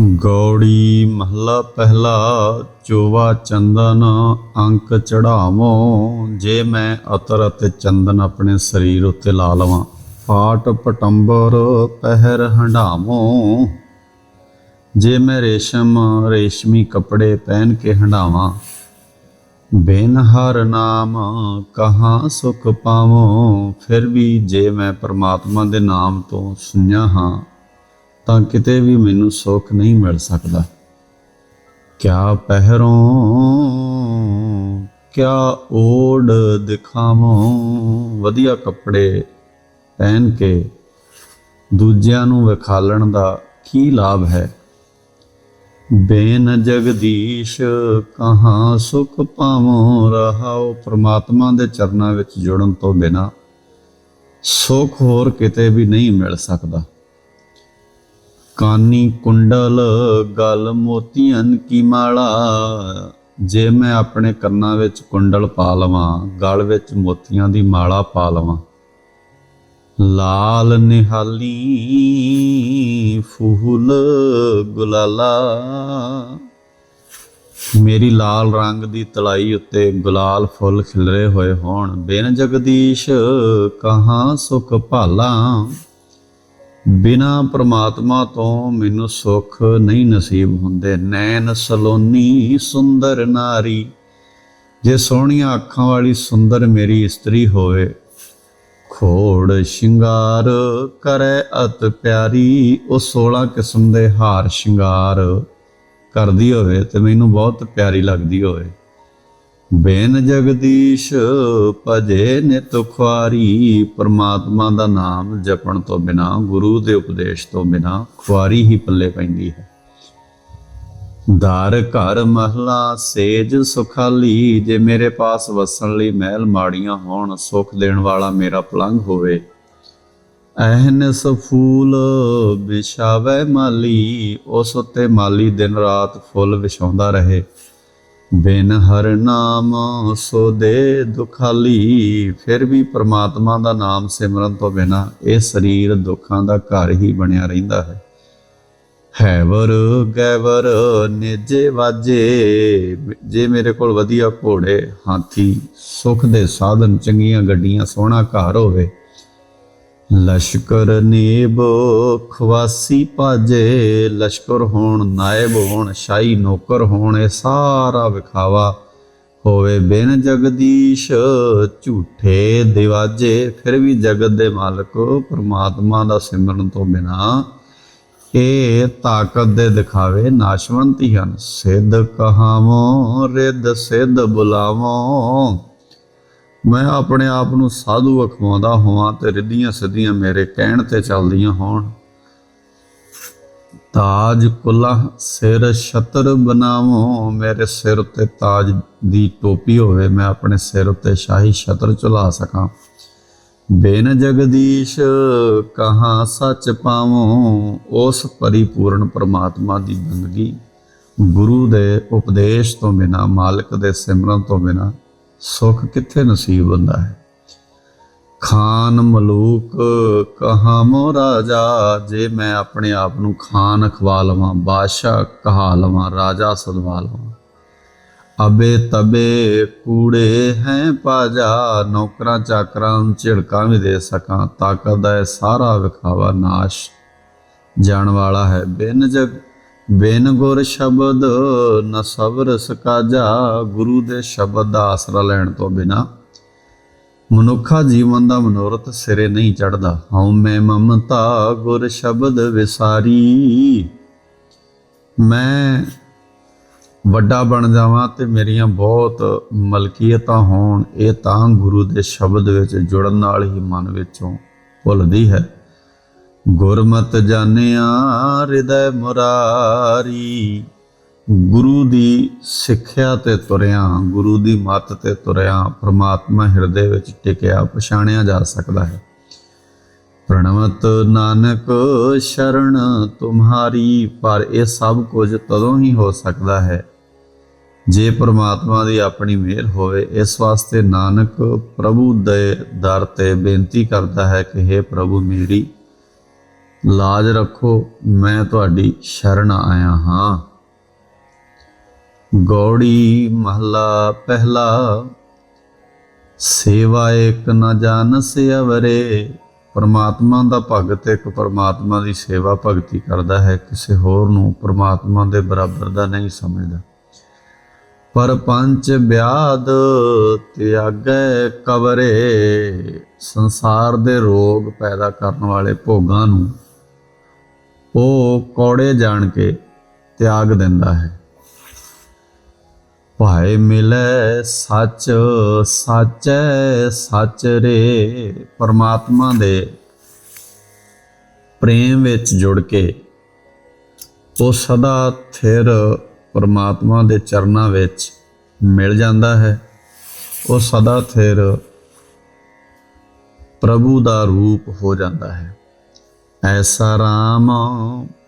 ਗੌੜੀ ਮਹਲਾ ਪਹਿਲਾ, ਚੋਵਾ ਚੰਦਨ ਅੰਕ ਚੜਾਵੋ। ਜੇ ਮੈਂ ਅਤਰ ਅਤੇ ਚੰਦਨ ਆਪਣੇ ਸਰੀਰ ਉੱਤੇ ਲਾ ਲਵਾਂ, ਪਾਟ ਪਟੰਬਰ ਪਹਿਰ ਹੰਡਾਵੋ। ਜੇ ਮੈਂ ਰੇਸ਼ਮ, ਰੇਸ਼ਮੀ ਕੱਪੜੇ ਪਹਿਨ ਕੇ ਹੰਡਾਵਾਂ, ਬਿਨ ਹਰ ਨਾਮ ਕਹਾਂ ਸੁਖ ਪਾਵੋ। ਫਿਰ ਵੀ ਜੇ ਮੈਂ ਪ੍ਰਮਾਤਮਾ ਦੇ ਨਾਮ ਤੋਂ ਸੁਣਿਆ ਹਾਂ ਤਾਂ ਕਿਤੇ ਵੀ ਮੈਨੂੰ ਸੁੱਖ ਨਹੀਂ ਮਿਲ ਸਕਦਾ। ਕਿਆ ਪਹਿਰੋਂ, ਕਿਆ ਓੜ ਦਿਖਾਵਾਂ। ਵਧੀਆ ਕੱਪੜੇ ਪਹਿਨ ਕੇ ਦੂਜਿਆਂ ਨੂੰ ਵਿਖਾਲਣ ਦਾ ਕੀ ਲਾਭ ਹੈ? ਬੇਨ ਜਗਦੀਸ਼, ਕਹਾਂ ਸੁਖ ਪਾਵੋ? ਰਹਾਓ ਪ੍ਰਮਾਤਮਾ ਦੇ ਚਰਨਾਂ ਵਿੱਚ ਜੁੜਨ ਤੋਂ ਬਿਨਾ। ਸੁਖ ਹੋਰ ਕਿਤੇ ਵੀ ਨਹੀਂ ਮਿਲ ਸਕਦਾ। ਕਾਨੀ ਕੁੰਡਲ ਗਲ ਮੋਤੀਆਂ ਕੀ ਮਾਲਾ? ਜੇ ਮੈਂ ਆਪਣੇ ਕੰਨਾਂ ਵਿੱਚ ਕੁੰਡਲ ਪਾ ਲਵਾਂ, ਗਲ ਵਿੱਚ ਮੋਤੀਆਂ ਦੀ ਮਾਲਾ ਪਾ ਲਵਾਂ। ਲਾਲ ਨਿਹਾਲੀ ਫੂਲ ਗੁਲਾਲਾ। ਮੇਰੀ ਲਾਲ ਰੰਗ ਦੀ ਤਲਾਈ ਉੱਤੇ ਗੁਲਾਲ ਫੁੱਲ ਖਿਲਰੇ ਹੋਏ ਹੋਣ। ਬਿਨ ਜਗਦੀਸ਼ ਕਹਾਂ ਸੁਖ ਭਾਲਾ? ਬਿਨਾ ਪ੍ਰਮਾਤਮਾ ਤੋਂ ਮੈਨੂੰ ਸੁੱਖ ਨਹੀਂ ਨਸੀਬ ਹੁੰਦੇ। ਨੈਣ ਸਲੋਨੀ ਸੁੰਦਰ ਨਾਰੀ, ਜੇ ਸੋਹਣੀਆਂ ਅੱਖਾਂ ਵਾਲੀ ਸੁੰਦਰ ਮੇਰੀ ਇਸਤਰੀ ਹੋਵੇ, ਖੋੜ ਸ਼ਿੰਗਾਰ ਕਰੇ ਅਤ ਪਿਆਰੀ, ਉਹ 16 ਕਿਸਮ ਦੇ ਹਾਰ ਸ਼ਿੰਗਾਰ ਕਰਦੀ ਹੋਵੇ ਤੇ ਮੈਨੂੰ ਬਹੁਤ ਪਿਆਰੀ ਲੱਗਦੀ ਹੋਵੇ। ਬੇਨ ਜਗਦੀਸ਼ ਭਜੇ ਨਿਤ ਖੁਆਰੀ, ਪਰਮਾਤਮਾ ਦਾ ਨਾਮ ਜਪਣ ਤੋਂ ਬਿਨਾ, ਗੁਰੂ ਦੇ ਉਪਦੇਸ਼ ਤੋਂ ਬਿਨਾ ਖੁਆਰੀ ਹੀ ਪੱਲੇ ਪੈਂਦੀ ਹੈ। ਦਰ ਘਰ ਮਹਲਾ ਸੇਜ ਸੁਖਾਲੀ, ਜੇ ਮੇਰੇ ਪਾਸ ਵਸਣ ਲਈ ਮਹਿਲ ਮਾੜੀਆਂ ਹੋਣ, ਸੁਖ ਦੇਣ ਵਾਲਾ ਮੇਰਾ ਪਲੰਘ ਹੋਵੇ। ਐਹਨਸ ਫੂਲ ਵਿਛਾਵੇ ਮਾਲੀ, ਉਸ ਉਤੇ ਮਾਲੀ ਦਿਨ ਰਾਤ ਫੁੱਲ ਵਿਛਾਉਂਦਾ ਰਹੇ। ਬਿਨ ਹਰ ਨਾਮ ਸੋ ਦੇ ਦੁਖਾਲੀ, ਫਿਰ ਵੀ ਪ੍ਰਮਾਤਮਾ ਦਾ ਨਾਮ ਸਿਮਰਨ ਤੋਂ ਬਿਨਾ ਇਹ ਸਰੀਰ ਦੁੱਖਾਂ ਦਾ ਘਰ ਹੀ ਬਣਿਆ ਰਹਿੰਦਾ ਹੈ। ਹੈਵਰ ਗੈਵਰ ਨੇਜੇ ਵਾਜੇ, ਜੇ ਮੇਰੇ ਕੋਲ ਵਧੀਆ ਘੋੜੇ, ਹਾਥੀ, ਸੁਖ ਦੇ ਸਾਧਨ, ਚੰਗੀਆਂ ਗੱਡੀਆਂ, ਸੋਹਣਾ ਘਰ ਹੋਵੇ ਲਸ਼ਕਰ ਨੀਬ ਖਵਾਸੀ ਭਾਜੇ, ਲਸ਼ਕਰ ਹੋਣ ਨਾਇਬ ਹੋਣ, ਸ਼ਾਹੀ ਨੌਕਰ ਹੋਣ, ਇਹ ਸਾਰਾ ਵਿਖਾਵਾ ਹੋਵੇ ਬਿਨ ਜਗਦੀਸ਼, ਝੂਠੇ ਦਿਵਾਜੇ, ਫਿਰ ਵੀ ਜਗਤ ਦੇ ਮਾਲਕ ਪ੍ਰਮਾਤਮਾ ਦਾ ਸਿਮਰਨ ਤੋਂ ਬਿਨਾ ਇਹ ਤਾਕਤ ਦੇ ਦਿਖਾਵੇ ਨਾਸ਼ਵੰਤੀ ਹਨ। ਸਿੱਧ ਕਹਾਵੋ, ਰਿੱਧ ਸਿੱਧ ਬੁਲਾਵੋ। ਮੈਂ ਆਪਣੇ ਆਪ ਨੂੰ ਸਾਧੂ ਅਖਵਾਉਂਦਾ ਹੋਵਾਂ ਤੇ ਰਿੱਧੀਆਂ ਸਿੱਧੀਆਂ ਮੇਰੇ ਕਹਿਣ ਤੇ ਚੱਲਦੀਆਂ ਹੋਣ। ਤਾਜ ਕੁਲਾ ਸਿਰ ਛਤਰ ਬਣਾਵੋ, ਮੇਰੇ ਸਿਰ ਉੱਤੇ ਤਾਜ ਦੀ ਟੋਪੀ ਹੋਵੇ, ਮੈਂ ਆਪਣੇ ਸਿਰ ਉੱਤੇ ਸ਼ਾਹੀ ਛਤਰ ਚੁਲਾ ਸਕਾਂ। ਬੇਨ ਜਗਦੀਸ਼ ਕਹਾਂ ਸੱਚ ਪਾਵੋ, ਉਸ ਪਰਿਪੂਰਨ ਪ੍ਰਮਾਤਮਾ ਦੀ ਬੰਦਗੀ। ਗੁਰੂ ਦੇ ਉਪਦੇਸ਼ ਤੋਂ ਬਿਨਾ, ਮਾਲਕ ਦੇ ਸਿਮਰਨ ਤੋਂ ਬਿਨਾ ਸੁਖ ਕਿੱਥੇ ਨਸੀਬ ਹੁੰਦਾ ਹੈ? ਖਾਨ ਮਲੂਕ, ਕਹਾ ਮੋ ਰਾਜਾ? ਜੇ ਮੈਂ ਆਪਣੇ ਆਪ ਨੂੰ ਖਾਨ ਖਵਾ ਲਵਾਂ, ਬਾਦਸ਼ਾਹ ਕਹਾ ਲਵਾਂ, ਰਾਜਾ ਸਦਵਾ ਲਵਾਂ। ਅਬੇ ਤਬੇ ਕੂੜੇ ਹੈ ਪਾਜਾ ਨੌਕਰਾਂ ਚਾਕਰਾਂ ਨੂੰ ਝਿੜਕਾਂ ਵੀ ਦੇ ਸਕਾਂ, ਤਾਕਤ ਦਾ ਇਹ ਸਾਰਾ ਵਿਖਾਵਾ ਨਾਸ਼। ਜਾਣ ਵਾਲਾ ਹੈ ਬਿਨ ਜਗ ਬਿਨ ਗੁਰ ਸ਼ਬਦ ਨ ਸਬਰ ਸਕਾਜਾ ਗੁਰੂ ਦੇ ਸ਼ਬਦ ਦਾ ਆਸਰਾ ਲੈਣ ਤੋਂ ਬਿਨਾ। ਮਨੁੱਖਾ ਜੀਵਨ ਦਾ ਮਨੋਰਥ ਸਿਰੇ ਨਹੀਂ ਚੜਦਾ ਹਉ ਮੈਂ ਮਮਤਾ, ਗੁਰ ਸ਼ਬਦ ਵਿਸਾਰੀ। ਮੈਂ ਵੱਡਾ ਬਣ ਜਾਵਾਂ ਤੇ ਮੇਰੀਆਂ ਬਹੁਤ ਮਲਕੀਅਤਾਂ ਹੋਣ, ਇਹ ਤਾਂ ਗੁਰੂ ਦੇ ਸ਼ਬਦ ਵਿੱਚ ਜੁੜਨ ਨਾਲ ਹੀ ਮਨ ਵਿੱਚੋਂ ਭੁੱਲਦੀ ਹੈ। ਗੁਰਮਤ ਜਾਣਿਆ ਹਿਰਦੈ ਮੁਰਾਰੀ। ਗੁਰੂ ਦੀ ਸਿੱਖਿਆ ਤੇ ਤੁਰਿਆ, ਗੁਰੂ ਦੀ ਮੱਤ ਤੇ ਤੁਰਿਆ, ਪ੍ਰਮਾਤਮਾ ਹਿਰਦੇ ਵਿੱਚ ਟਿਕਿਆ, ਪਛਾਣਿਆ ਜਾ ਸਕਦਾ ਹੈ। ਪ੍ਰਣਵਤ ਨਾਨਕ ਸ਼ਰਨ ਤੁਮਹਾਰੀ, ਪਰ ਇਹ ਸਭ ਕੁਝ ਤਦੋਂ ਹੀ ਹੋ ਸਕਦਾ ਹੈ, ਜੇ ਪ੍ਰਮਾਤਮਾ ਦੀ ਆਪਣੀ ਮਿਹਰ ਹੋਵੇ। ਇਸ ਵਾਸਤੇ ਨਾਨਕ ਪ੍ਰਭੂ ਦੇ ਦਰ ਤੇ ਬੇਨਤੀ ਕਰਦਾ ਹੈ ਕਿ हे ਪ੍ਰਭੂ ਮੇਰੀ ਲਾਜ ਰੱਖੋ, ਮੈਂ ਤੁਹਾਡੀ ਸ਼ਰਨ ਆਇਆ ਹਾਂ। ਗੌੜੀ ਮਹਲਾ ਪਹਿਲਾ, ਸੇਵਾ ਇੱਕ ਨ ਜਾਣਸ ਅਵਰੇ। ਪਰਮਾਤਮਾ ਦਾ ਭਗਤ ਇੱਕ, ਪਰਮਾਤਮਾ ਦੀ ਸੇਵਾ ਭਗਤੀ ਕਰਦਾ ਹੈ, ਕਿਸੇ ਹੋਰ ਨੂੰ ਪਰਮਾਤਮਾ ਦੇ ਬਰਾਬਰ ਦਾ ਨਹੀਂ ਸਮਝਦਾ। ਪਰ ਪੰਚ ਵਿਆਦ ਤਿਆਗੈ ਕਵਰੇ, ਸੰਸਾਰ ਦੇ ਰੋਗ ਪੈਦਾ ਕਰਨ ਵਾਲੇ ਭੋਗਾਂ ਨੂੰ ਉਹ ਕੌੜੇ ਜਾਣ ਕੇ ਤਿਆਗ ਦਿੰਦਾ ਹੈ। ਭਾਏ ਮਿਲੇ ਸੱਚ, ਸਾਚੈ ਸੱਚ ਰੇ, ਪਰਮਾਤਮਾ ਦੇ ਪ੍ਰੇਮ ਵਿੱਚ ਜੁੜ ਕੇ ਉਹ ਸਦਾ ਥਿਰ ਪਰਮਾਤਮਾ ਦੇ ਚਰਨਾਂ ਵਿੱਚ ਮਿਲ ਜਾਂਦਾ ਹੈ। ਉਹ ਸਦਾ ਥਿਰ ਪ੍ਰਭੂ ਦਾ ਰੂਪ ਹੋ ਜਾਂਦਾ ਹੈ। ਐਸਾ ਰਾਮ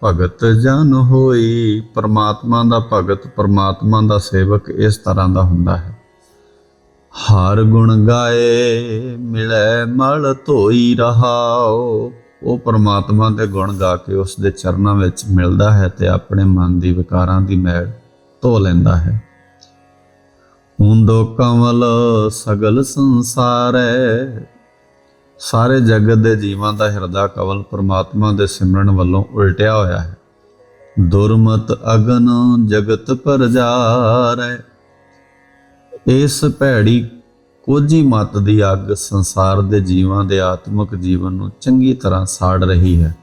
ਭਗਤ ਜਨ ਹੋਈ। ਪਰਮਾਤਮਾ ਦਾ ਭਗਤ, ਪਰਮਾਤਮਾ ਦਾ ਸੇਵਕ ਇਸ ਤਰ੍ਹਾਂ ਦਾ ਹੁੰਦਾ ਹੈ। ਹਰ ਗੁਣ ਗਾਏ, ਮਿਲੇ ਮਲ ਧੋਈ ਰਹਾਓ। ਉਹ ਪਰਮਾਤਮਾ ਦੇ ਗੁਣ ਗਾ ਕੇ ਉਸ ਦੇ ਚਰਨਾਂ ਵਿੱਚ ਮਿਲਦਾ ਹੈ ਤੇ ਆਪਣੇ ਮਨ ਦੀ ਵਿਕਾਰਾਂ ਦੀ ਮੈਲ ਧੋ ਲੈਂਦਾ ਹੈ। ਹੁੰਦੋ ਕਮਲ ਸਗਲ ਸੰਸਾਰੈ ਸਾਰੇ ਜਗਤ ਦੇ ਜੀਵਾਂ ਦਾ ਹਿਰਦਾ ਕਵਲ ਪਰਮਾਤਮਾ ਦੇ ਸਿਮਰਨ ਵੱਲੋਂ ਉਲਟਿਆ ਹੋਇਆ ਹੈ। ਦੁਰਮਤ ਅਗਨ ਜਗਤ ਪਰਜਾਰੈ ਇਸ ਭੈੜੀ ਕੋਝੀ ਮਤ ਦੀ ਅੱਗ ਸੰਸਾਰ ਦੇ ਜੀਵਾਂ ਦੇ ਆਤਮਿਕ ਜੀਵਨ ਨੂੰ ਚੰਗੀ ਤਰ੍ਹਾਂ ਸਾੜ ਰਹੀ ਹੈ।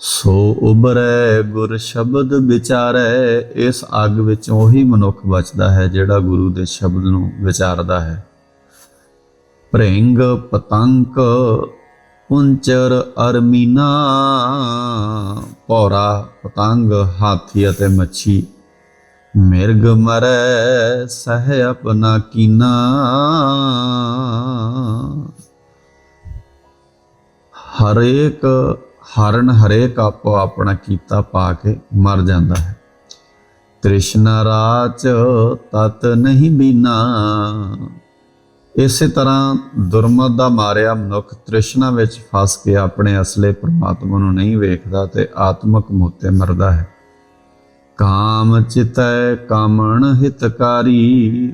ਸੋ ਉਬਰੈ ਗੁਰ ਸ਼ਬਦ ਵਿਚਾਰੈ। ਇਸ ਅੱਗ ਵਿੱਚ ਉਹੀ ਮਨੁੱਖ ਬਚਦਾ ਹੈ ਜਿਹੜਾ ਗੁਰੂ ਦੇ ਸ਼ਬਦ ਨੂੰ ਵਿਚਾਰਦਾ ਹੈ। ਭ੍ਰਿੰਗ ਪਤੰਗ ਪੁੰਚਰ ਅਰਮੀਨਾ। ਪੌਰਾ ਪਤੰਗ, ਹਾਥੀ ਅਤੇ ਮੱਛੀ। ਮਿਰਗ ਮਰੈ, ਸਹਿ ਆਪਣਾ ਕੀਨਾ। ਹਰੇਕ ਹਰਨ ਹਰੇਕ ਆਪੋ ਆਪਣਾ ਕੀਤਾ ਪਾ ਕੇ ਮਰ ਜਾਂਦਾ ਹੈ। ਤ੍ਰਿਸ਼ਨਾ ਰਾਚ ਤਤ ਨਹੀਂ ਬੀਨਾ। ਇਸੇ ਤਰ੍ਹਾਂ ਦੁਰਮਤ ਦਾ ਮਾਰਿਆ ਮਨੁੱਖ ਤ੍ਰਿਸ਼ਨਾ ਵਿੱਚ ਫਸ ਕੇ ਆਪਣੇ ਅਸਲੇ ਪ੍ਰਮਾਤਮਾ ਨੂੰ ਨਹੀਂ ਵੇਖਦਾ ਤੇ ਆਤਮਕ ਮੋਤੇ ਮਰਦਾ ਹੈ। ਕਾਮ ਚਿਤੈ ਕਾਮਣ ਹਿਤਕਾਰੀ।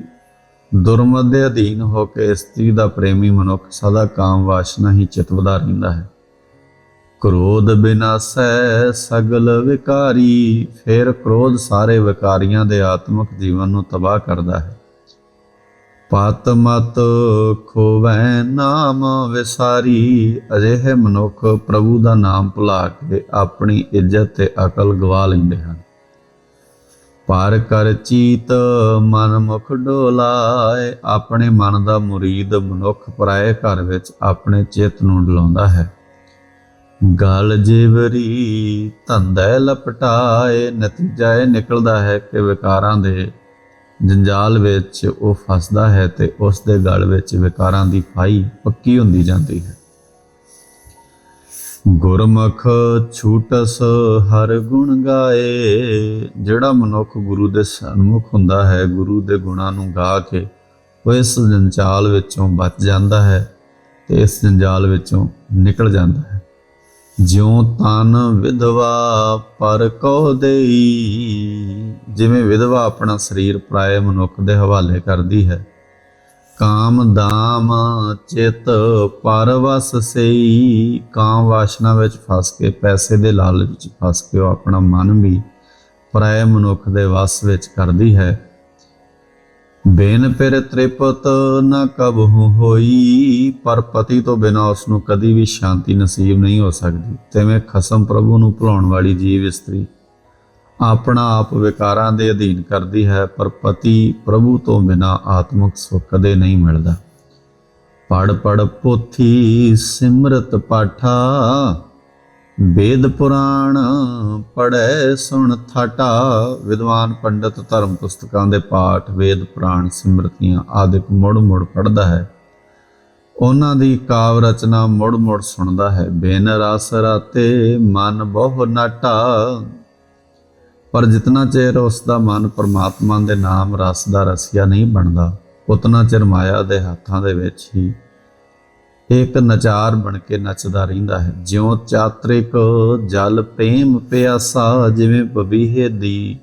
ਦੁਰਮਤ ਦੇ ਅਧੀਨ ਹੋ ਕੇ ਇਸਤਰੀ ਦਾ ਪ੍ਰੇਮੀ ਮਨੁੱਖ ਸਦਾ ਕਾਮ ਵਾਸ਼ਨਾ ਹੀ ਚਿਤਵਦਾ ਰਹਿੰਦਾ ਹੈ। ਕ੍ਰੋਧ ਬਿਨਾਸੈ ਸਗਲ ਵਿਕਾਰੀ, ਫਿਰ ਕ੍ਰੋਧ ਸਾਰੇ ਵਿਕਾਰੀਆਂ ਦੇ ਆਤਮਿਕ ਜੀਵਨ ਨੂੰ ਤਬਾਹ ਕਰਦਾ ਹੈ। ਪਤ ਮਤ ਖੋਵੈ ਨਾਮ ਵਿਸਾਰੀ, ਅਜਿਹੇ ਮਨੁੱਖ ਪ੍ਰਭੂ ਦਾ ਨਾਮ ਭੁਲਾ ਕੇ ਆਪਣੀ ਇੱਜ਼ਤ ਤੇ ਅਕਲ ਗਵਾ ਲੈਂਦੇ ਹਨ। ਪਰ ਕਰ ਚੀਤ ਮਨ ਮੁਖ ਡੋਲਾਏ, ਆਪਣੇ ਮਨ ਦਾ ਮੁਰੀਦ ਮਨੁੱਖ ਪਰਾਏ ਘਰ ਵਿੱਚ ਆਪਣੇ ਚਿੱਤ ਨੂੰ ਡਲਾਉਂਦਾ ਹੈ। ਗਲ ਜੇਵਰੀ ਧੰਦੇ ਲਪਟਾਏ, ਨਤੀਜਾ ਇਹ ਨਿਕਲਦਾ ਹੈ ਕਿ ਵਿਕਾਰਾਂ ਦੇ ਜੰਜਾਲ ਵਿੱਚ ਉਹ ਫਸਦਾ ਹੈ ਤੇ ਉਸ ਦੇ ਗਲ ਵਿੱਚ ਵਿਕਾਰਾਂ ਦੀ ਫਾਈ ਪੱਕੀ ਹੁੰਦੀ ਜਾਂਦੀ ਹੈ। ਗੁਰਮੁਖ ਛੂਟਸ ਹਰ ਗੁਣ ਗਾਏ, ਜਿਹੜਾ ਮਨੁੱਖ ਗੁਰੂ ਦੇ ਸਨਮੁਖ ਹੁੰਦਾ ਹੈ, ਗੁਰੂ ਦੇ ਗੁਣਾਂ ਨੂੰ ਗਾ ਕੇ ਉਹ ਇਸ ਜੰਜਾਲ ਵਿੱਚੋਂ ਬਚ ਜਾਂਦਾ ਹੈ ਤੇ ਇਸ ਜੰਜਾਲ ਵਿੱਚੋਂ ਨਿਕਲ ਜਾਂਦਾ ਹੈ। ਜਿਉ ਤਨ ਵਿਧਵਾ ਪਰ ਕੋ ਦੇਈ। ਜਿਵੇਂ ਵਿਧਵਾ ਆਪਣਾ ਸਰੀਰ ਪ੍ਰਾਇ ਮਨੁੱਖ ਦੇ ਹਵਾਲੇ ਕਰਦੀ ਹੈ, ਕਾਮ ਦਾਮ ਚਿਤ ਪਰਵਸ ਸਈ। ਕਾਮ ਵਾਸ਼ਨਾ ਵਿੱਚ ਫਸ ਕੇ, ਪੈਸੇ ਦੇ ਲਾਲਚ ਵਿੱਚ ਫਸ ਕੇ ਉਹ ਆਪਣਾ ਮਨ ਵੀ ਪਰਾਏ ਮਨੁੱਖ ਦੇ ਵਸ ਵਿੱਚ ਕਰਦੀ ਹੈ। ਬੇਨ ਫਿਰ ਤ੍ਰਿਪਤ ਨ ਕਬਹੁ ਹੋਈ, ਪਰ ਪਤੀ ਤੋਂ ਬਿਨਾ ਉਸ ਨੂੰ ਕਦੀ ਵੀ ਸ਼ਾਂਤੀ ਨਸੀਬ ਨਹੀਂ ਹੋ ਸਕਦੀ। ਤਿਵੇਂ ਖਸਮ ਪ੍ਰਭੂ ਨੂੰ ਭੁਲਾਉਣ ਵਾਲੀ ਜੀਵ ਇਸਤਰੀ ਆਪਣਾ ਆਪ ਵਿਕਾਰਾਂ ਦੇ ਅਧੀਨ ਕਰਦੀ ਹੈ, ਪਰ ਪਤੀ ਪ੍ਰਭੂ ਤੋਂ ਬਿਨਾ ਆਤਮਿਕ ਸੁੱਖ ਕਦੇ ਨਹੀਂ ਮਿਲਦਾ। ਪੜ ਪੜ ਪੋਥੀ ਸਿਮਰਤ ਪਾਠਾ ਵੇਦ ਪੁਰਾਣ ਪੜੈ ਸੁਣ ਥਾਟਾ, ਵਿਦਵਾਨ ਪੰਡਤ ਧਰਮ ਪੁਸਤਕਾਂ ਦੇ ਪਾਠ, ਵੇਦ ਪੁਰਾਣ ਸਿਮਰਤੀਆਂ ਆਦਿਕ ਮੁੜ ਮੁੜ ਪੜਦਾ ਹੈ। ਉਹਨਾਂ ਦੀ ਕਾਵ ਰਚਨਾ ਮੁੜ ਮੁੜ ਸੁਣਦਾ ਹੈ। ਬੇਨ ਰਸ ਰਾਤੇ ਮਨ ਬਹੁ ਨਾਟਾ। ਪਰ ਜਿਤਨਾ ਚਿਰ ਉਸ ਦਾ ਮਨ ਪਰਮਾਤਮਾ ਦੇ ਨਾਮ ਰਸ ਦਾ ਰਸਿਆ ਨਹੀਂ ਬਣਦਾ, ਉਤਨਾ ਚਿਰ ਮਾਇਆ ਦੇ ਹੱਥਾਂ ਦੇ ਵਿੱਚ ਹੀ ਇੱਕ ਨਚਾਰ ਬਣ ਕੇ ਨੱਚਦਾ ਰਹਿੰਦਾ ਹੈ। ਜਿਉ ਚਾਤ੍ਰਿਕ ਜਲ ਪ੍ਰੇਮ ਪਿਆਸਾ ਜਿਵੇਂ ਬਬੀਹੇ ਦੀ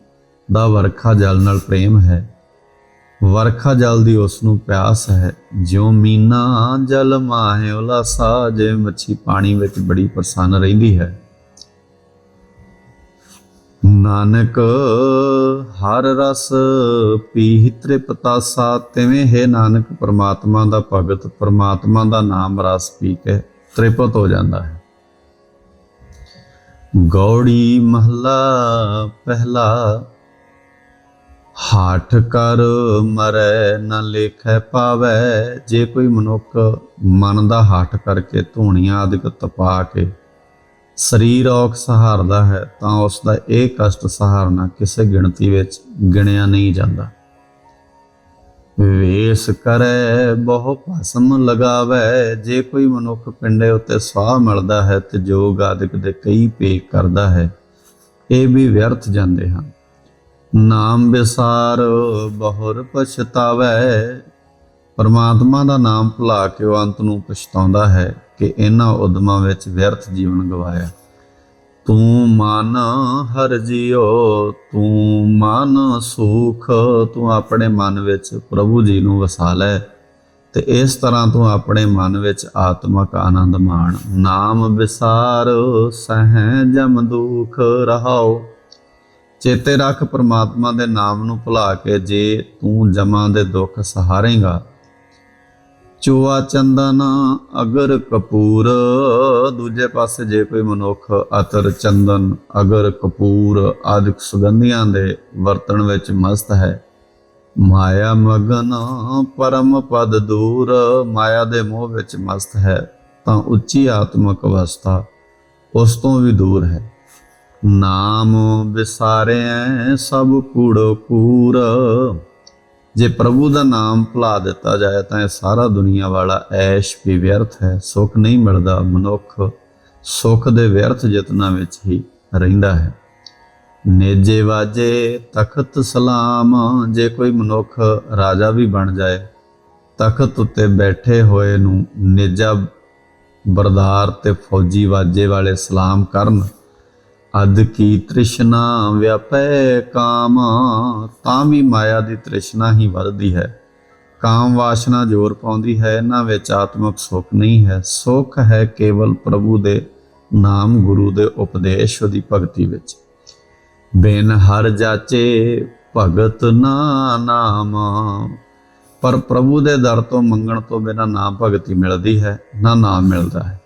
ਦਾ ਵਰਖਾ ਜਲ ਨਾਲ ਪ੍ਰੇਮ ਹੈ। ਵਰਖਾ ਜਲ ਦੀ ਉਸ ਨੂੰ ਪਿਆਸ ਹੈ। ਜਿਉ ਮੀਨਾ ਜਲ ਮਾਹੇ ਉਲਾਸਾ ਜਿਵੇਂ ਮੱਛੀ ਪਾਣੀ ਵਿੱਚ ਬੜੀ ਪ੍ਰਸੰਨ ਰਹਿੰਦੀ ਹੈ। ਨਾਨਕ ਹਰ ਰਸ ਪੀਹ ਤ੍ਰਿਪਤਾਸਾ, ਤਿਵੇਂ ਹੈ ਨਾਨਕ ਪਰਮਾਤਮਾ ਦਾ ਭਗਤ, ਪਰਮਾਤਮਾ ਦਾ ਨਾਮ ਰਸ ਪੀ ਕੇ ਤ੍ਰਿਪਤ ਹੋ ਜਾਂਦਾ ਹੈ। ਗੌੜੀ ਮਹਲਾ ਪਹਿਲਾ, ਹਾਠ ਕਰ ਮਰੈ ਨ ਲੇਖੈ ਪਾਵੈ, ਜੇ ਕੋਈ ਮਨੁੱਖ ਮਨ ਦਾ ਹਾਠ ਕਰਕੇ ਧੂਣੀਆਂ ਆਦਿਕ ਤਪਾ ਕੇ ਸਰੀਰ ਔਖ ਸਹਾਰਦਾ ਹੈ, ਤਾਂ ਉਸ ਦਾ ਇਹ ਕਸ਼ਟ ਸਹਾਰਨਾ ਕਿਸੇ ਗਿਣਤੀ ਵਿੱਚ ਗਿਣਿਆ ਨਹੀਂ ਜਾਂਦਾ। ਵੇਸ ਕਰੈ, ਬਹੁ ਭਸਮ ਲਗਾਵੇ, ਜੇ ਕੋਈ ਮਨੁੱਖ ਪਿੰਡੇ ਉੱਤੇ ਸਵਾਹ ਮਿਲਦਾ ਹੈ, ਤੇ ਜੋਗ ਆਦਿਕ ਦੇ ਕਈ ਪੇਕ ਕਰਦਾ ਹੈ, ਇਹ ਵੀ ਵਿਅਰਥ ਜਾਂਦੇ ਹਨ। ਨਾਮ ਵਿਸਾਰ, ਬਹੁਰ ਪਛਤਾਵੇ, ਪਰਮਾਤਮਾ ਦਾ ਨਾਮ ਭੁਲਾ ਕੇ ਉਹ ਅੰਤ ਨੂੰ ਪਛਤਾਉਂਦਾ ਹੈ। ਕਿ ਇਹਨਾਂ ਉਦਮਾਂ ਵਿੱਚ ਵਿਅਰਥ ਜੀਵਨ ਗਵਾਇਆ। ਤੂੰ ਮਨ ਹਰ ਜਿਉ ਤੂੰ ਮਨ ਸੁਖ, ਤੂੰ ਆਪਣੇ ਮਨ ਵਿੱਚ ਪ੍ਰਭੂ ਜੀ ਨੂੰ ਵਸਾ ਲੈ ਤੇ ਇਸ ਤਰ੍ਹਾਂ ਤੂੰ ਆਪਣੇ ਮਨ ਵਿੱਚ ਆਤਮਕ ਆਨੰਦ ਮਾਣ। ਨਾਮ ਵਿਸਾਰ ਸਹਿ ਜਮ ਦੁਖ ਰਹਾਓ। ਚੇਤੇ ਰੱਖ ਪਰਮਾਤਮਾ ਦੇ ਨਾਮ ਨੂੰ ਭੁਲਾ ਕੇ ਜੇ ਤੂੰ ਜਮਾਂ ਦੇ ਦੁੱਖ ਸਹਾਰੇਗਾ ਚੋਆ ਚੰਦਨ ਅਗਰ ਕਪੂਰ, ਦੂਜੇ ਪਾਸੇ ਜੇ ਕੋਈ ਮਨੁੱਖ ਅਤਰ ਚੰਦਨ ਅਗਰ ਕਪੂਰ ਆਦਿਕ ਸੁਗੰਧੀਆਂ ਦੇ ਵਰਤਣ ਵਿੱਚ ਮਸਤ ਹੈ। ਮਾਇਆ ਮਗਨ ਪਰਮ ਪਦ ਦੂਰ, ਮਾਇਆ ਦੇ ਮੋਹ ਵਿੱਚ ਮਸਤ ਹੈ, ਤਾਂ ਉੱਚੀ ਆਤਮਿਕ ਅਵਸਥਾ ਉਸ ਤੋਂ ਵੀ ਦੂਰ ਹੈ। ਨਾਮ ਵਿਸਾਰਿਐ ਸਭ ਕੂੜੋ ਕੂਰ ਜੇ ਪ੍ਰਭੂ ਦਾ ਨਾਮ ਭੁਲਾ ਦਿੱਤਾ ਜਾਏ ਤਾਂ ਇਹ ਸਾਰਾ ਦੁਨੀਆ ਵਾਲਾ ਐਸ਼ ਵੀ ਵਿਅਰਥ ਹੈ, ਸੁੱਖ ਨਹੀਂ ਮਿਲਦਾ, ਮਨੁੱਖ ਸੁੱਖ ਦੇ ਵਿਅਰਥ ਯਤਨਾਂ ਵਿੱਚ ਹੀ ਰਹਿੰਦਾ ਹੈ। ਨੇਜੇ ਵਾਜੇ ਤਖਤ ਸਲਾਮ, ਜੇ ਕੋਈ ਮਨੁੱਖ ਰਾਜਾ ਵੀ ਬਣ ਜਾਏ, ਤਖਤ ਉੱਤੇ ਬੈਠੇ ਹੋਏ ਨੂੰ ਨੇਜਾ ਬਰਦਾਰ ਤੇ ਫੌਜੀ ਵਾਜੇ ਵਾਲੇ ਸਲਾਮ ਕਰਨ ਅਦ ਕੀ ਤ੍ਰਿਸ਼ਨਾ ਵਿਆਪੈ ਕਾਮ, ਤਾਂ ਵੀ ਮਾਇਆ ਦੀ ਤ੍ਰਿਸ਼ਨਾ ਹੀ ਵੱਧਦੀ ਹੈ। ਕਾਮ ਵਾਸ਼ਨਾ ਜ਼ੋਰ ਪਾਉਂਦੀ ਹੈ ਇਹਨਾਂ ਵਿੱਚ ਆਤਮਿਕ ਸੁੱਖ ਨਹੀਂ ਹੈ। ਸੁੱਖ ਹੈ ਕੇਵਲ ਪ੍ਰਭੂ ਦੇ ਨਾਮ, ਗੁਰੂ ਦੇ ਉਪਦੇਸ਼ ਦੀ ਭਗਤੀ ਵਿੱਚ। ਬਿਨ ਹਰ ਜਾਚੇ ਭਗਤ ਨਾ ਨਾਮ। ਪਰ ਪ੍ਰਭੂ ਦੇ ਦਰ ਤੋਂ ਮੰਗਣ ਤੋਂ ਬਿਨਾ ਨਾ ਭਗਤੀ ਮਿਲਦੀ ਹੈ, ਨਾ ਨਾਮ ਮਿਲਦਾ ਹੈ।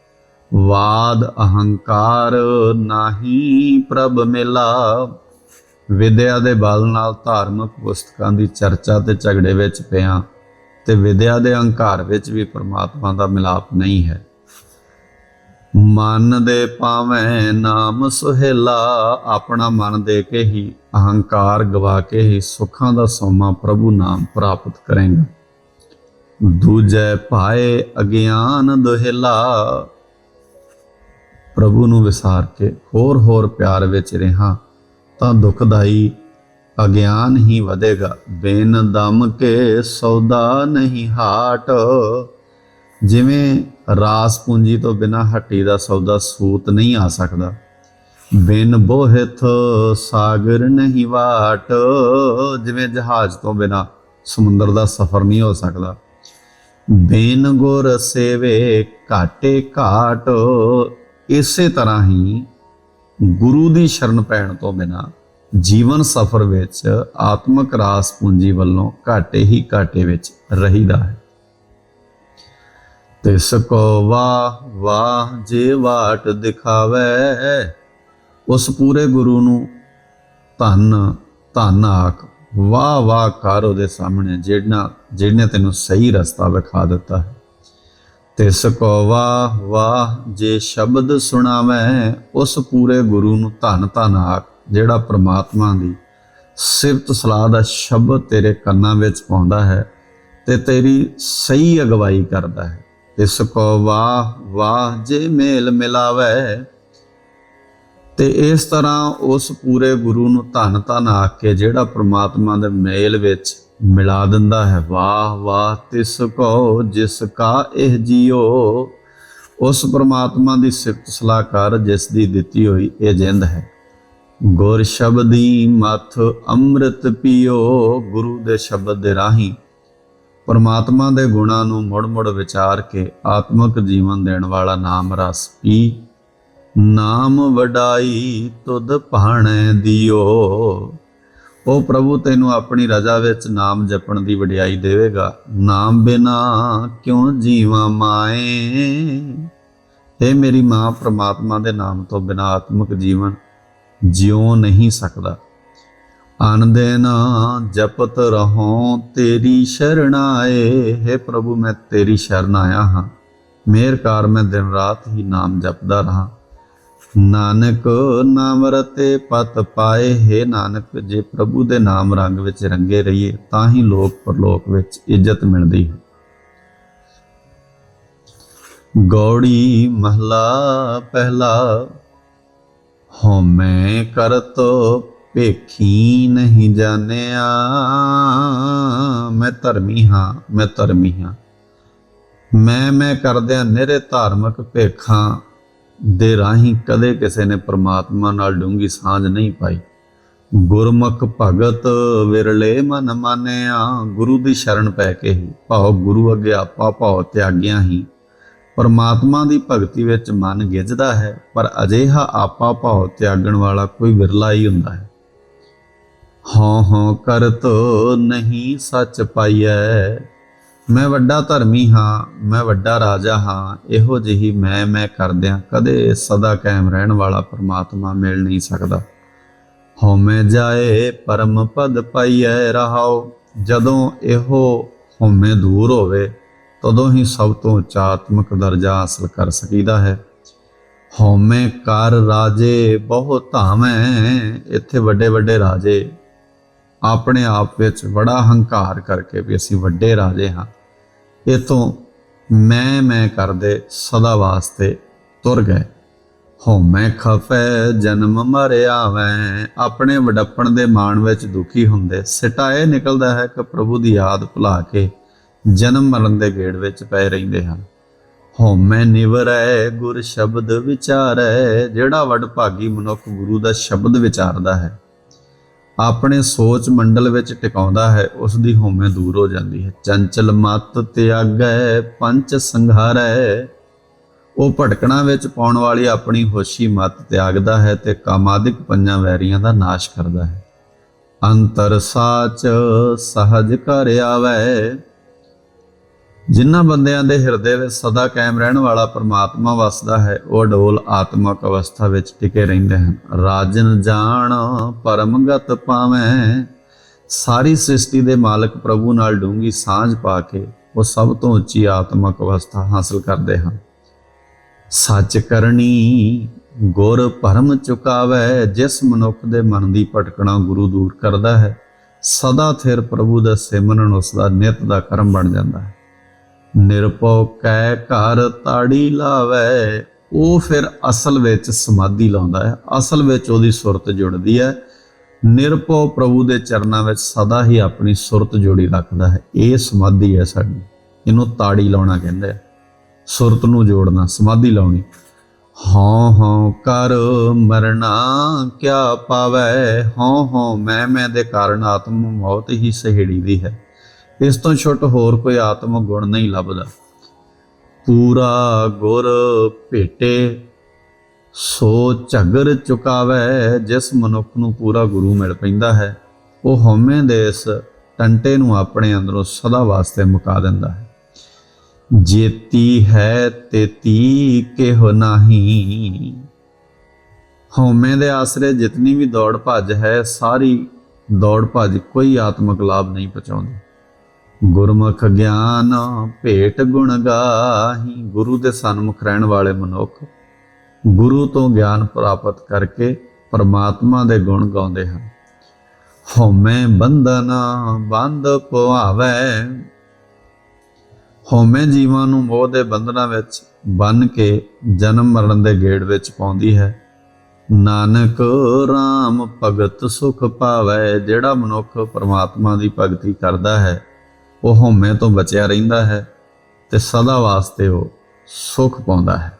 ਵਾਦ ਅਹੰਕਾਰ ਨਾਹੀ ਪ੍ਰਭ ਮਿਲਾ। ਵਿਦਿਆ ਦੇ ਬਲ ਨਾਲ ਧਾਰਮਿਕ ਪੁਸਤਕਾਂ ਦੀ ਚਰਚਾ ਤੇ ਝਗੜੇ ਵਿੱਚ ਪਿਆ ਤੇ ਵਿਦਿਆ ਦੇ ਅਹੰਕਾਰ ਵਿੱਚ ਵੀ ਪ੍ਰਮਾਤਮਾ ਦਾ ਮਿਲਾਪ ਨਹੀਂ ਹੈ। ਮਨ ਦੇ ਪਾਵੇਂ ਨਾਮ ਸੁਹੇਲਾ, ਆਪਣਾ ਮਨ ਦੇ ਕੇ ਹੀ ਅਹੰਕਾਰ ਗਵਾ ਕੇ ਹੀ ਸੁੱਖਾਂ ਦਾ ਸੋਮਾ ਪ੍ਰਭੂ ਨਾਮ ਪ੍ਰਾਪਤ ਕਰੇਗਾ। ਦੂਜੇ ਪਾਏ ਅਗਿਆਨ ਦੁਹੇਲਾ ਪ੍ਰਭੂ ਨੂੰ ਵਿਸਾਰ ਕੇ ਹੋਰ ਹੋਰ ਪਿਆਰ ਵਿੱਚ ਰਹਾ, ਤਾਂ ਦੁਖਦਾਈ ਅਗਿਆਨ ਹੀ ਵਧੇਗਾ। ਬੇਨ ਦਮ ਕੇ ਸੌਦਾ ਨਹੀਂ ਹਾਟ। ਜਿਵੇਂ ਰਾਸ ਪੂੰਜੀ ਤੋਂ ਬਿਨਾ ਹੱਟੀ ਦਾ ਸੌਦਾ ਸੂਤ ਨਹੀਂ ਆ ਸਕਦਾ, ਬਿਨ ਬੋਹਿਤ ਸਾਗਰ ਨਹੀਂ ਵਾਟ। ਜਿਵੇਂ ਜਹਾਜ਼ ਤੋਂ ਬਿਨਾ ਸਮੁੰਦਰ ਦਾ ਸਫ਼ਰ ਨਹੀਂ ਹੋ ਸਕਦਾ, ਬੇਨ ਗੁਰ ਸੇਵੇ ਘਾਟੇ ਘਾਟ। ਇਸੇ ਤਰ੍ਹਾਂ ਹੀ ਗੁਰੂ ਦੀ ਸ਼ਰਨ ਪੈਣ ਤੋਂ ਬਿਨਾ ਜੀਵਨ ਸਫਰ ਵਿੱਚ ਆਤਮਿਕ ਰਾਸ ਪੂੰਜੀ ਵੱਲੋਂ ਘਾਟੇ ਹੀ ਘਾਟੇ ਵਿੱਚ ਰਹੀਦਾ ਹੈ। ਤਿਸ ਕੋ ਵਾਹ ਵਾਹ ਜੇ ਵਾਟ ਦਿਖਾਵੇ, ਉਸ ਪੂਰੇ ਗੁਰੂ ਨੂੰ ਧੰਨ ਧੰਨ ਆਖ। ਵਾਹ ਵਾਹ ਕਰ ਉਹਦੇ ਸਾਹਮਣੇ ਜਿਹੜਾ ਜਿਹਨੇ ਤੈਨੂੰ ਸਹੀ ਰਸਤਾ ਵਿਖਾ ਦਿੱਤਾ ਹੈ। ਤਿਸ ਕੋ ਵਾਹ ਵਾਹ, ਜੇ ਸ਼ਬਦ ਸੁਣਾਵੇਂ, ਉਸ ਪੂਰੇ ਗੁਰੂ ਨੂੰ ਧੰਨ ਧੰਨ ਆਖ, ਜਿਹੜਾ ਪ੍ਰਮਾਤਮਾ ਦੀ ਸਿਫਤ ਸਲਾਹ ਦਾ ਸ਼ਬਦ ਤੇਰੇ ਕੰਨਾਂ ਵਿੱਚ ਪਾਉਂਦਾ ਹੈ ਤੇ ਤੇਰੀ ਸਹੀ ਅਗਵਾਈ ਕਰਦਾ ਹੈ। ਤਿਸ ਕੋ ਵਾਹ ਵਾਹ, ਜੇ ਮੇਲ ਮਿਲਾਵੇ, ਤੇ ਇਸ ਤਰ੍ਹਾਂ ਉਸ ਪੂਰੇ ਗੁਰੂ ਨੂੰ ਧੰਨ ਧੰਨ ਆਖ ਕੇ ਜਿਹੜਾ ਪ੍ਰਮਾਤਮਾ ਦੇ ਮੇਲ ਵਿੱਚ ਮਿਲਾ ਦਿੰਦਾ ਹੈ। ਵਾਹ ਵਾਹ, ਤਿਸ ਕੋ ਜਿਸ ਕਾ ਇਹ ਜੀਓ। ਉਸ ਪ੍ਰਮਾਤਮਾ ਦੀ ਸਿਫਤ ਸਲਾਹ ਕਰ ਜਿਸ ਦੀ ਦਿੱਤੀ ਹੋਈ ਇਹ ਜਿੰਦ ਹੈ। ਗੁਰ ਸ਼ਬਦੀ ਮਥ ਅੰਮ੍ਰਿਤ ਪੀਓ ਗੁਰੂ ਦੇ ਸ਼ਬਦ ਦੇ ਰਾਹੀਂ। ਪਰਮਾਤਮਾ ਦੇ ਗੁਣਾਂ ਨੂੰ ਮੁੜ-ਮੁੜ ਵਿਚਾਰ ਕੇ ਆਤਮਿਕ ਜੀਵਨ ਦੇਣ ਵਾਲਾ ਨਾਮ ਰਸ ਪੀ। ਨਾਮ ਵਡਾਈ ਤੁਧ ਭਾਣੈ ਦਿਓ। ਉਹ ਪ੍ਰਭੂ ਤੈਨੂੰ ਆਪਣੀ ਰਜ਼ਾ ਵਿੱਚ ਨਾਮ ਜਪਣ ਦੀ ਵਡਿਆਈ ਦੇਵੇਗਾ। ਨਾਮ ਬਿਨਾ ਕਿਉਂ ਜੀਵਾਂ ਮਾਏ? ਇਹ ਮੇਰੀ ਮਾਂ, ਪ੍ਰਮਾਤਮਾ ਦੇ ਨਾਮ ਤੋਂ ਬਿਨਾ ਆਤਮਿਕ ਜੀਵਨ ਜਿਉ ਨਹੀਂ ਸਕਦਾ। ਅਨ ਨਾ, ਜਪਤ ਰਹੋ ਤੇਰੀ ਸ਼ਰਨ ਆਏ। ਹੈ ਪ੍ਰਭੂ, ਮੈਂ ਤੇਰੀ ਸ਼ਰਨ ਆਇਆ ਹਾਂ। ਮੇਰ ਕਾਰ ਮੈਂ ਦਿਨ ਰਾਤ ਹੀ ਨਾਮ ਜਪਦਾ ਰਹਾ। ਨਾਨਕ ਨਾਮ ਰਤੇ ਪਤ ਪਾਏ, ਹੈ ਨਾਨਕ, ਜੇ ਪ੍ਰਭੂ ਦੇ ਨਾਮ ਰੰਗ ਵਿੱਚ ਰੰਗੇ ਰਹੀਏ, ਤਾਂ ਹੀ ਲੋਕ ਪਰਲੋਕ ਵਿੱਚ ਇੱਜ਼ਤ ਮਿਲਦੀ ਹੈ। ਗੌੜੀ ਮਹਲਾ ਪਹਿਲਾ, ਹਉਮੈ ਕਰਤ ਭੇਖੀ ਨਹੀਂ ਜਾਣਿਆ। ਮੈਂ ਧਰਮੀ ਹਾਂ, ਮੈਂ ਧਰਮੀ ਹਾਂ। ਮੈਂ ਮੈਂ ਕਰਦਿਆਂ ਨਿਰੇ ਧਾਰਮਿਕ ਭੇਖਾਂ ਦੇ ਰਾਹੀਂ ਕਦੇ ਕਿਸੇ ਨੇ ਪ੍ਰਮਾਤਮਾ ਨਾਲ ਡੂੰਗੀ ਸਾਂਝ ਨਹੀਂ ਪਾਈ। ਗੁਰਮੁਖ ਭਗਤ ਵਿਰਲੇ ਮਨ ਮਾਨਿਆ, ਗੁਰੂ ਦੀ ਸ਼ਰਨ ਪੈ ਕੇ ਹੀ। ਭਾਉ ਗੁਰੂ ਅੱਗੇ ਆਪਾ ਭਾਉ ਤਿਆਗਿਆ ਹੀ। ਪਰਮਾਤਮਾ ਦੀ ਭਗਤੀ ਵਿੱਚ ਮਨ ਗਿੱਜਦਾ ਹੈ, ਪਰ ਅਜਿਹਾ ਆਪਾ ਭਾਉ ਤਿਆਗਣ ਵਾਲਾ ਕੋਈ ਵਿਰਲਾ ਹੀ ਹੁੰਦਾ ਹੈ। ਹਾਂ ਹਾਂ ਕਰਤ ਨਹੀਂ ਸੱਚ ਪਾਈਐ ਮੈਂ ਵੱਡਾ ਧਰਮੀ ਹਾਂ, ਮੈਂ ਵੱਡਾ ਰਾਜਾ ਹਾਂ, ਇਹੋ ਜਿਹੀ ਮੈਂ ਮੈਂ ਕਰਦਿਆਂ ਕਦੇ ਸਦਾ ਕਾਇਮ ਰਹਿਣ ਵਾਲਾ ਪਰਮਾਤਮਾ ਮਿਲ ਨਹੀਂ ਸਕਦਾ। ਹਉਮੈ ਜਾਏ, ਪਰਮ ਪਦ ਪਾਈਐ ਰਹਾਓ ਜਦੋਂ ਇਹੋ ਹਉਮੈ ਦੂਰ ਹੋਵੇ, ਤਦੋਂ ਹੀ ਸਭ ਤੋਂ ਉੱਚਾ ਆਤਮਿਕ ਦਰਜਾ ਹਾਸਲ ਕਰ ਸਕੀਦਾ ਹੈ। ਹਉਮੈ ਕਰ ਰਾਜੇ, ਬਹੁ ਧਾਮੈ, ਇੱਥੇ ਵੱਡੇ ਵੱਡੇ ਰਾਜੇ। ਆਪਣੇ ਆਪ ਵਿੱਚ ਬੜਾ ਹੰਕਾਰ ਕਰਕੇ ਵੀ ਅਸੀਂ ਵੱਡੇ ਰਾਜੇ ਹਾਂ। ਇਤੋਂ ਮੈਂ ਮੈਂ ਕਰਦੇ ਸਦਾ ਵਾਸਤੇ ਤੁਰ ਗਏ। ਹਉਮੈ ਖਫੈ, ਜਨਮ ਮਰਿਆ ਵੈ। ਆਪਣੇ ਵਡੱਪਣ ਦੇ ਮਾਣ ਵਿੱਚ ਦੁਖੀ ਹੁੰਦੇ ਸਿਟਾ ਇਹ ਨਿਕਲਦਾ ਹੈ ਕਿ ਪ੍ਰਭੂ ਦੀ ਯਾਦ ਭੁਲਾ ਕੇ ਜਨਮ ਮਰਨ ਦੇ ਗੇੜ ਵਿੱਚ ਪਏ ਰਹਿੰਦੇ ਹਨ। ਹਉਮੈ ਨਿਵਰੈ, ਗੁਰ ਸ਼ਬਦ ਵਿਚਾਰੈ। ਜਿਹੜਾ ਵਡ ਭਾਗੀ ਮਨੁੱਖ ਗੁਰੂ ਦਾ ਸ਼ਬਦ ਵਿਚਾਰਦਾ ਹੈ ਆਪਣੇ ਸੋਚ ਮੰਡਲ ਵਿੱਚ ਟਿਕਾਉਂਦਾ ਹੈ ਉਸ ਦੀ ਹਉਮੈ ਦੂਰ ਹੋ ਜਾਂਦੀ ਹੈ। ਚੰਚਲ ਮਤ ਤਿਆਗੈ ਪੰਚ ਸੰਘਾਰੈ। ਉਹ ਭਟਕਣਾ ਵਿੱਚ ਪਾਉਣ ਵਾਲੀ ਆਪਣੀ ਹੋਸ਼ੀ ਮਤ ਤਿਆਗਦਾ ਹੈ ਤੇ ਕਾਮਾਦਿਕ ਪੰਜਾਂ ਵੈਰੀਆਂ ਦਾ ਨਾਸ਼ ਕਰਦਾ ਹੈ। ਅੰਤਰ ਸਾਚ ਸਹਜ ਕਰ ਆਵੈ। ਜਿਨ੍ਹਾਂ ਬੰਦਿਆਂ ਦੇ ਹਿਰਦੇ ਵਿੱਚ ਸਦਾ ਕਾਇਮ ਰਹਿਣ ਵਾਲਾ ਪਰਮਾਤਮਾ ਵਸਦਾ ਹੈ, ਉਹ ਡੋਲ ਆਤਮਕ ਅਵਸਥਾ ਵਿੱਚ ਟਿਕੇ ਰਹਿੰਦੇ ਹਨ। ਰਾਜਨ ਜਾਣ, ਪਰਮਗਤ ਪਾਵੇਂ, ਸਾਰੀ ਸ੍ਰਿਸ਼ਟੀ ਦੇ ਮਾਲਕ ਪ੍ਰਭੂ ਨਾਲ ਡੂੰਗੀ ਸਾਂਝ ਪਾ ਕੇ ਉਹ ਸਭ ਤੋਂ ਉੱਚੀ ਆਤਮਕ ਅਵਸਥਾ ਹਾਸਲ ਕਰਦੇ ਹਨ। ਸੱਚ ਕਰਨੀ, ਗੁਰ ਭਰਮ ਚੁਕਾਵੇ, ਜਿਸ ਮਨੁੱਖ ਦੇ ਮਨ ਦੀ ਭਟਕਣਾ ਗੁਰੂ ਦੂਰ ਕਰਦਾ ਹੈ, ਸਦਾ ਥਿਰ ਪ੍ਰਭੂ ਦਾ ਸਿਮਰਨ ਉਸ ਦਾ ਨਿਤ ਦਾ ਕਰਮ ਬਣ ਜਾਂਦਾ ਹੈ। ਨਿਰਭਉ ਕੈ ਘਰ ਤਾੜੀ ਲਾਵੇ। ਉਹ ਫਿਰ ਅਸਲ ਵਿੱਚ ਸਮਾਧੀ ਲਾਉਂਦਾ ਹੈ। ਅਸਲ ਵਿੱਚ ਉਹਦੀ ਸੁਰਤ ਜੁੜਦੀ ਹੈ। ਨਿਰਭਉ ਪ੍ਰਭੂ ਦੇ ਚਰਨਾਂ ਵਿੱਚ ਸਦਾ ਹੀ ਆਪਣੀ ਸੁਰਤ ਜੋੜੀ ਰੱਖਦਾ ਹੈ। ਇਹ ਸਮਾਧੀ ਹੈ ਸਾਡੀ। ਇਹਨੂੰ ਤਾੜੀ ਲਾਉਣਾ ਕਹਿੰਦੇ ਆ। ਸੁਰਤ ਨੂੰ ਜੋੜਨਾ, ਸਮਾਧੀ ਲਾਉਣੀ। ਹਾਂ ਹਾਂ ਕਰ ਮਰਨਾ ਕਿਆ ਪਾਵੇ। ਹਾਂ ਹਾਂ ਮੈਂ ਮੈਂ ਦੇ ਕਾਰਨ ਆਤਮ ਮੌਤ ਹੀ ਸਹਿੜੀ ਦੀ ਹੈ। ਇਸ ਤੋਂ ਛੁੱਟ ਹੋਰ ਕੋਈ ਆਤਮ ਗੁਣ ਨਹੀਂ ਲੱਭਦਾ। ਪੂਰਾ ਗੁਰ ਭੇਟੇ, ਸੋ ਝਗਰ ਚੁਕਾਵੇ, ਜਿਸ ਮਨੁੱਖ ਨੂੰ ਪੂਰਾ ਗੁਰੂ ਮਿਲ ਪੈਂਦਾ ਹੈ, ਉਹ ਹਉਮੈ ਦੇ ਇਸ ਟੰਟੇ ਨੂੰ ਆਪਣੇ ਅੰਦਰੋਂ ਸਦਾ ਵਾਸਤੇ ਮੁਕਾ ਦਿੰਦਾ ਹੈ। ਜੇਤੀ ਹੈ ਤੇਤੀ, ਕਿਹੋ ਨਾਹੀ। ਹਉਮੈ ਦੇ ਆਸਰੇ ਜਿਤਨੀ ਵੀ ਦੌੜ ਭੱਜ ਹੈ, ਸਾਰੀ ਦੌੜ ਭੱਜ ਕੋਈ ਆਤਮਿਕ ਲਾਭ ਨਹੀਂ ਪਹੁੰਚਾਉਂਦੀ। ਗੁਰਮੁਖ ਗਿਆਨ ਭੇਟ ਗੁਣ ਗਾਹੀ, ਗੁਰੂ ਦੇ ਸਨਮੁਖ ਰਹਿਣ ਵਾਲੇ ਮਨੁੱਖ। ਗੁਰੂ ਤੋਂ ਗਿਆਨ ਪ੍ਰਾਪਤ ਕਰਕੇ ਪਰਮਾਤਮਾ ਦੇ ਗੁਣ ਗਾਉਂਦੇ ਹਨ। ਹਉਮੈ ਬੰਧਨ ਬੰਦ ਪਵਾਵੇ ਹਉਮੈ ਜੀਵਾਂ ਨੂੰ ਮੋਹ ਦੇ ਬੰਧਨਾਂ ਵਿੱਚ ਬੰਨ ਕੇ ਜਨਮ ਮਰਨ ਦੇ ਗੇੜ ਵਿੱਚ ਪਾਉਂਦੀ ਹੈ। ਨਾਨਕ RAM ਭਗਤ ਸੁਖ ਪਾਵੈ, ਜਿਹੜਾ ਮਨੁੱਖ ਪਰਮਾਤਮਾ ਦੀ ਭਗਤੀ ਕਰਦਾ ਹੈ। ਉਹ ਹਉਮੈ ਤੋਂ ਬਚਿਆ ਰਹਿੰਦਾ ਹੈ ਤੇ ਸਦਾ ਵਾਸਤੇ ਉਹ ਸੁਖ ਪਾਉਂਦਾ ਹੈ।